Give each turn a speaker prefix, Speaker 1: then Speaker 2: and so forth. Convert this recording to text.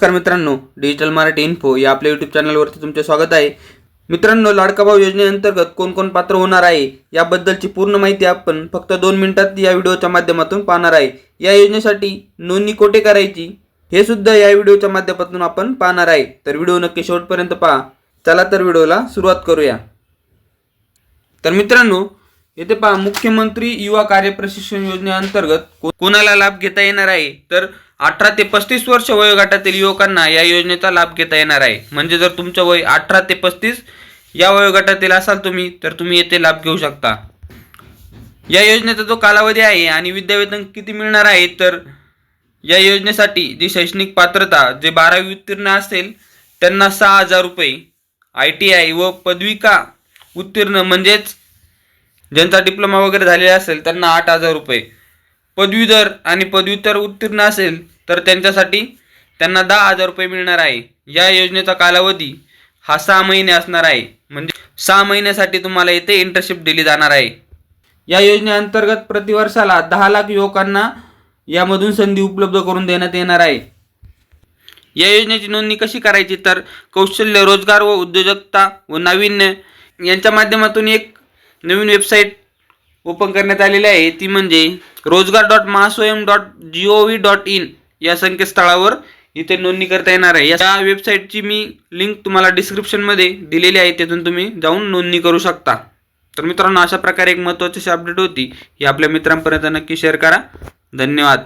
Speaker 1: नमस्कार मित्रांनो digital Marathi info या आपल्या यूट्यूब चॅनलवरती तुमचे स्वागत आहे. मित्रांनो लाडका भाऊ योजनेअंतर्गत कोण कोण पात्र होणार आहे याबद्दलची पूर्ण माहिती आपण फक्त दोन मिनिटात या व्हिडिओच्या माध्यमातून पाहणार आहे. या योजनेसाठी नोंदणी कोठे करायची हे सुद्धा या व्हिडिओच्या माध्यमातून आपण पाहणार आहे. तर व्हिडिओ नक्की शेवटपर्यंत पहा. चला तर व्हिडिओला सुरुवात करूया. तर मित्रांनो येथे पहा मुख्यमंत्री युवा कार्य प्रशिक्षण योजनेअंतर्गत कोणाला लाभ घेता येणार आहे? तर अठरा ते पस्तीस वर्ष वयोगटातील युवकांना या योजनेचा लाभ घेता येणार आहे. म्हणजे जर तुमचं वय अठरा ते पस्तीस या वयोगटातील असाल तुम्ही तर तुम्ही येथे लाभ घेऊ शकता. या योजनेचा जो कालावधी आहे आणि विद्यावेतन किती मिळणार आहे तर या योजनेसाठी जी शैक्षणिक पात्रता जे बारावी उत्तीर्ण असेल त्यांना सहा हजार रुपये आय टी आय व पदविका उत्तीर्ण म्हणजेच ज्यांचा डिप्लोमा वगैरे झालेला असेल त्यांना आठ हजार रुपये. पदवीधर आणि पदव्युत्तर उत्तीर्ण असेल तर त्यांच्यासाठी त्यांना दहा हजार रुपये मिळणार आहे. या योजनेचा कालावधी हा सहा महिने असणार आहे. म्हणजे सहा महिन्यासाठी तुम्हाला येथे इंटर्नशिप दिली जाणार आहे. या योजनेअंतर्गत प्रतिवर्षाला दहा लाख युवकांना यामधून संधी उपलब्ध करून देण्यात येणार आहे. या योजनेची नोंदणी कशी करायची? तर कौशल्य रोजगार व उद्योजकता व नाविन्य यांच्या माध्यमातून एक नवीन वेबसाईट ओपन करण्यात आलेली आहे. ती म्हणजे Rojgar dot Mahaswayam dot G O V dot in या संकेतस्थळावर इथे नोंदणी करता येणार आहे. या वेबसाईटची मी लिंक तुम्हाला डिस्क्रिप्शनमध्ये दिलेली आहे. तिथून तुम्ही जाऊन नोंदणी करू शकता. तर मित्रांनो अशा प्रकारे एक महत्त्वाची अपडेट होती. ही आपल्या मित्रांपर्यंत नक्की शेअर करा. धन्यवाद.